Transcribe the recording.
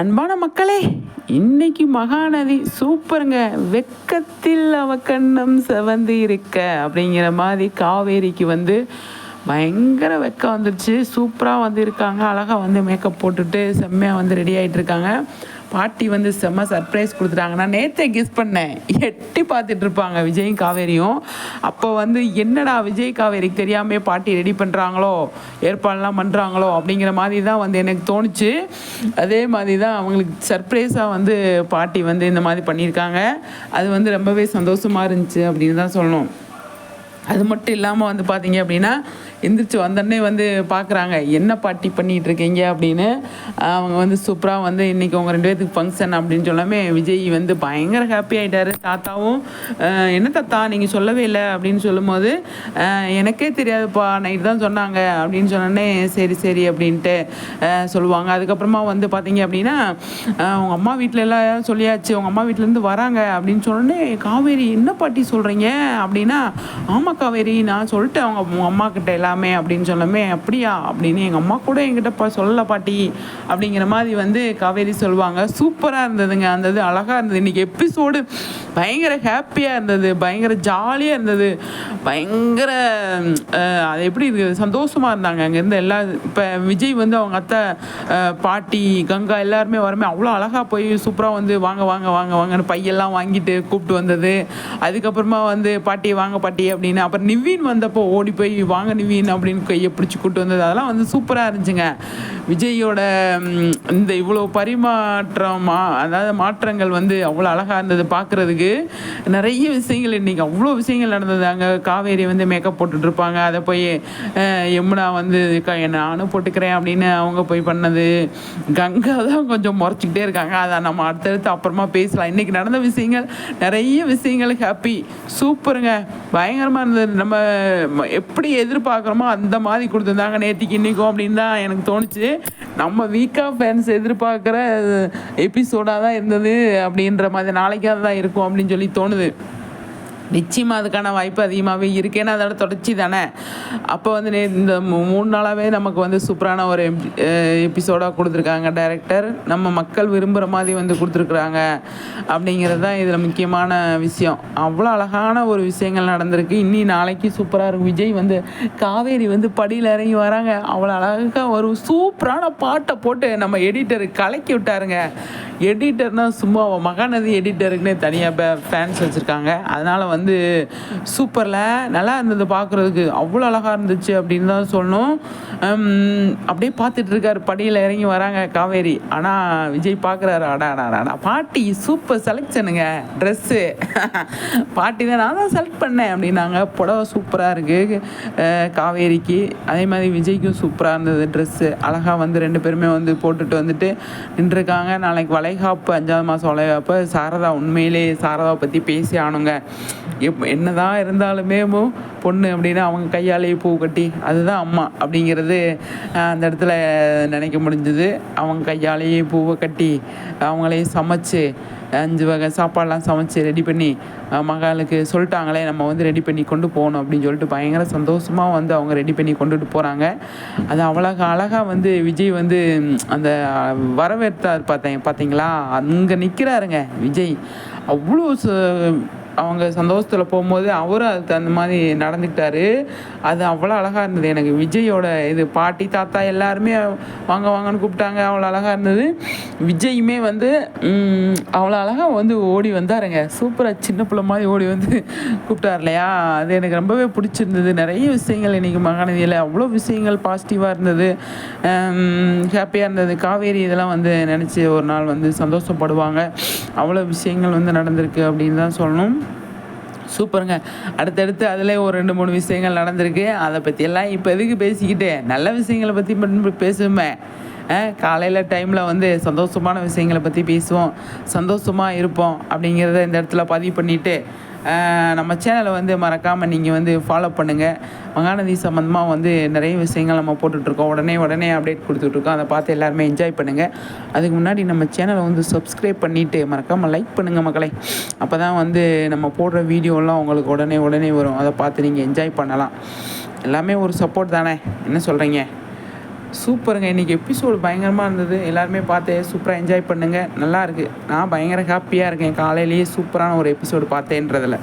அன்பான மக்களே இன்னைக்கு மகாநதி சூப்பருங்க. வெக்கத்தில் அவ கண்ணம் செவந்து இருக்க அப்படிங்கிற மாதிரி காவேரிக்கு வந்து பயங்கர வெக்கம் வந்துருச்சு. சூப்பராக வந்து இருக்காங்க. அழகாக வந்து மேக்கப் போட்டுட்டு செம்மையாக வந்து ரெடி ஆகிட்டு இருக்காங்க. பாட்டி வந்து செம்ம சர்ப்ரைஸ் கொடுத்துட்டாங்க. நான் நேற்றே கிஃப்ட் பண்ணேன். எட்டி பார்த்துட்டு இருப்பாங்க விஜயும் காவேரியும். அப்போ வந்து என்னடா விஜய் காவேரிக்கு தெரியாமே பாட்டி ரெடி பண்ணுறாங்களோ ஏற்பாடுலாம் பண்ணுறாங்களோ அப்படிங்கிற மாதிரி தான் வந்து எனக்கு தோணுச்சு. அதே மாதிரி தான் அவங்களுக்கு சர்ப்ரைஸாக வந்து பாட்டி வந்து இந்த மாதிரி பண்ணியிருக்காங்க. அது வந்து ரொம்பவே சந்தோஷமாக இருந்துச்சு அப்படின்னு தான் சொல்லணும். அது மட்டும் இல்லாமல் வந்து பார்த்தீங்க அப்படின்னா எந்திரிச்சு வந்தோடனே வந்து பார்க்குறாங்க என்ன பாட்டி பண்ணிகிட்டு இருக்கீங்க? அப்படின்னு. அவங்க வந்து சூப்பராக வந்து இன்றைக்கி உங்கள் ரெண்டு பேர்த்துக்கு ஃபங்க்ஷன் அப்படின்னு சொல்லாமே விஜய் வந்து பயங்கர ஹாப்பி ஆகிட்டாரு தாத்தாவும் என்ன தாத்தா நீங்கள் சொல்லவே இல்லை. அப்படின்னு சொல்லும்போது எனக்கே தெரியாதுப்பா நைட் தான் சொன்னாங்க. அப்படின்னு சொன்னோடனே சரி சரி அப்படின்ட்டு சொல்லுவாங்க. அதுக்கப்புறமா வந்து பார்த்தீங்க அப்படின்னா உங்கள் அம்மா வீட்டில் எல்லாம் சொல்லியாச்சு. உங்கள் அம்மா வீட்டிலேருந்து வராங்க. அப்படின்னு சொன்னோடனே காவேரி என்ன பாட்டி சொல்கிறீங்க அப்படின்னா ஆமாம் காவேரி நான் சொல்லிட்டேன் அவங்க உங்கள் அம்மா கிட்ட எல்லாமே அப்படின்னு சொல்லமே அப்படியா? அப்படின்னு எங்கள் அம்மா கூட எங்கிட்ட பா பாட்டி. அப்படிங்கிற மாதிரி வந்து காவேரி சொல்லுவாங்க. சூப்பராக இருந்ததுங்க. அந்த இது அழகாக இருந்தது. இன்றைக்கி எபிசோடு பயங்கர ஹாப்பியாக இருந்தது. பயங்கர ஜாலியாக இருந்தது. பயங்கர அது எப்படி இருக்குது சந்தோஷமாக இருந்தாங்க. அங்கேருந்து எல்லா இப்போ விஜய் வந்து அவங்க அத்தை பாட்டி கங்கா எல்லாருமே வரமே அவ்வளோ அழகாக போய் சூப்பராக வந்து வாங்க வாங்க வாங்க வாங்கன்னு பையெல்லாம் வாங்கிட்டு கூப்பிட்டு வந்தது. அதுக்கப்புறமா வந்து பாட்டி வாங்க பாட்டி அப்படின்னு அப்புறம் நிவீன் வந்தப்போ ஓடி போய் வாங்க நிவீன் அப்படின்னு கையை பிடிச்சி கூட்டு வந்தது. அதெல்லாம் வந்து சூப்பராக இருந்துச்சுங்க. விஜயோட இந்த இவ்வளோ பரிமாற்றம் மா- அதாவது மாற்றங்கள் வந்து அவ்வளோ அழகாக இருந்தது பார்க்குறதுக்கு நிறைய விஷயங்கள் இன்றைக்கி அவ்வளோ விஷயங்கள் நடந்தது. அங்கே காவேரி வந்து மேக்கப் போட்டுட்ருப்பாங்க அதை போய் அஹ், யமுனா வந்து க நானும் போட்டுக்கிறேன் அப்படின்னு அவங்க போய் பண்ணது. கங்கா தான் கொஞ்சம் முறைச்சிக்கிட்டே இருக்காங்க. அதை நம்ம அடுத்தடுத்து அப்புறமா பேசலாம். இன்றைக்கி நடந்த விஷயங்கள் நிறைய விஷயங்கள் ஹாப்பி சூப்பருங்க. பயங்கரமாக அந்த நம்ம எப்படி எதிர்பார்க்குறோமோ அந்த மாதிரி கொடுத்துருந்தாங்க. நேற்றுக்கு இன்றைக்கும் அப்படின்னு தான் எனக்கு தோணுச்சு. நம்ம வீக்காக ஃபேன்ஸ் எதிர்பார்க்குற எபிசோடாக தான் இருந்தது அப்படின்ற மாதிரி நாளைக்காக தான் இருக்கும் அப்படின்னு சொல்லி தோணுது. நிச்சயமாக அதுக்கான வாய்ப்பு அதிகமாகவே இருக்கு. ஏன்னா அதோட தொடர்ச்சி தானே. அப்போ வந்து நே- இந்த மூ- மூணு நாளாகவே நமக்கு வந்து சூப்பரான ஒரு எபிசோடாக கொடுத்துருக்காங்க. டைரக்டர் நம்ம மக்கள் விரும்புகிற மாதிரி வந்து கொடுத்துருக்குறாங்க. அப்படிங்கிறது தான் இதில் முக்கியமான விஷயம். அவ்வளோ அழகான ஒரு விஷயங்கள் நடந்திருக்கு. இன்னி நாளைக்கு சூப்பராக இருக்கும். விஜய் வந்து காவேரி வந்து படியில் இறங்கி வராங்க. அவ்வளோ அழகாக ஒரு சூப்பரான பாட்டை போட்டு நம்ம எடிட்டர் கலக்கி விட்டாருங்க. எடிட்டர்னால் சும்மா அவன் மகாநதி எடிட்டருக்குன்னே தனியாக ஃபேன்ஸ் வச்சுருக்காங்க. அதனால் வந்து சூப்பரில் நல்லா இருந்தது பார்க்குறதுக்கு அவ்வளோ அழகாக இருந்துச்சு அப்படின்னு தான் சொல்லணும். அப்படியே பார்த்துட்ருக்காரு படியில் இறங்கி வராங்க காவேரி. ஆனால் விஜய் பார்க்குறாரு அடா அடா அடா, பாட்டி சூப்பர் செலெக்ஷனுங்க ட்ரெஸ்ஸு பாட்டி தான் நான் தான் செலக்ட் பண்ணேன் அப்படின்னாங்க. புடவை சூப்பராக இருக்குது காவேரிக்கு. அதே மாதிரி விஜய்க்கும் சூப்பராக இருந்தது ட்ரெஸ்ஸு அழகாக வந்து ரெண்டு பேருமே வந்து போட்டுட்டு வந்துட்டு நின்றுருக்காங்க. நாளைக்கு வளைகாப்பு அஞ்சாவது மாதம் வளைகாப்பு சாரதா உண்மையிலே சாரதாவை பற்றி பேசி ஆனுங்க எப் என்னதான் இருந்தாலுமே பொண்ணு அப்படின்னா அவங்க கையாலேயே பூ கட்டி அதுதான் அம்மா அப்படிங்கிறது அந்த இடத்துல நினைக்க முடிஞ்சது. அவங்க கையாலேயே பூவை கட்டி அவங்களையும் சமைச்சு அஞ்சு வகை சாப்பாடெலாம் சமைச்சு ரெடி பண்ணி மகளுக்கு சொல்லிட்டாங்களே நம்ம வந்து ரெடி பண்ணி கொண்டு போகணும் அப்படின்னு சொல்லிட்டு பயங்கர சந்தோஷமாக வந்து அவங்க ரெடி பண்ணி கொண்டுட்டு போகிறாங்க அது அவ்வளோ அழகாக வந்து விஜய் வந்து அந்த வரவேற்றார் பார்த்தேன் பார்த்தீங்களா? அங்கே நிற்கிறாருங்க விஜய். அவ்வளோ ச- அவங்க சந்தோஷத்தில் போகும்போது அவரும் அதுக்கு தகுந்த மாதிரி நடந்துக்கிட்டாரு. அது அவ்வளோ அழகாக இருந்தது. எனக்கு விஜயோட இது பாட்டி தாத்தா எல்லாருமே வாங்க வாங்கன்னு கூப்பிட்டாங்க. அவ்வளோ அழகாக இருந்தது. விஜயுமே வந்து அவ்வளோ அழகாக வந்து ஓடி வந்தாருங்க. சூப்பராக சின்ன பிள்ளை மாதிரி ஓடி வந்து கூப்பிட்டார் இல்லையா அது எனக்கு ரொம்பவே பிடிச்சிருந்தது. நிறைய விஷயங்கள் இன்றைக்கி மகாநதியில் அவ்வளோ விஷயங்கள் பாசிட்டிவாக இருந்தது. ஹாப்பியாக இருந்தது. காவேரி இதெல்லாம் வந்து நினச்சி ஒரு நாள் வந்து சந்தோஷப்படுவாங்க. அவ்வளோ விஷயங்கள் வந்து நடந்திருக்கு அப்படின்னு தான் சொல்லணும். சூப்பருங்க. அடுத்தடுத்து அதில் ஒரு ரெண்டு மூணு விஷயங்கள் நடந்திருக்கு. அதை பற்றியெல்லாம் இப்போ எதுக்கு பேசிக்கிட்டு? நல்ல விஷயங்களை பற்றி மட்டும் பேசுமே காலையில் டைமில் வந்து சந்தோஷமான விஷயங்களை பற்றி பேசுவோம். சந்தோஷமாக இருப்போம் அப்படிங்கிறத இந்த இடத்துல பதிவு பண்ணிவிட்டு நம்ம சேனலை வந்து மறக்காமல் நீங்கள் வந்து ஃபாலோ பண்ணுங்கள் மகாநதி சம்மந்தமாக வந்து நிறைய விஷயங்கள் நம்ம போட்டுட்ருக்கோம் உடனே உடனே அப்டேட் கொடுத்துட்ருக்கோம் அதை பார்த்து எல்லாருமே என்ஜாய் பண்ணுங்கள் அதுக்கு முன்னாடி நம்ம சேனலை வந்து சப்ஸ்கிரைப் பண்ணிவிட்டு மறக்காமல் லைக் பண்ணுங்கள் மக்களை. அப்போ தான் வந்து நம்ம போடுற வீடியோலாம் உங்களுக்கு உடனே உடனே வரும். அதை பார்த்து நீங்கள் என்ஜாய் பண்ணலாம். எல்லாமே ஒரு சப்போர்ட் தானே? என்ன சொல்கிறீங்க சூப்பருங்க. இன்றைக்கி எபிசோடு பயங்கரமாக இருந்தது. எல்லாருமே பார்த்து சூப்பராக என்ஜாய் பண்ணுங்கள் நல்லாயிருக்கு நான் பயங்கர ஹாப்பியாக இருக்கேன். காலையிலேயே சூப்பரான ஒரு எபிசோடு பார்த்தேன்றதில்.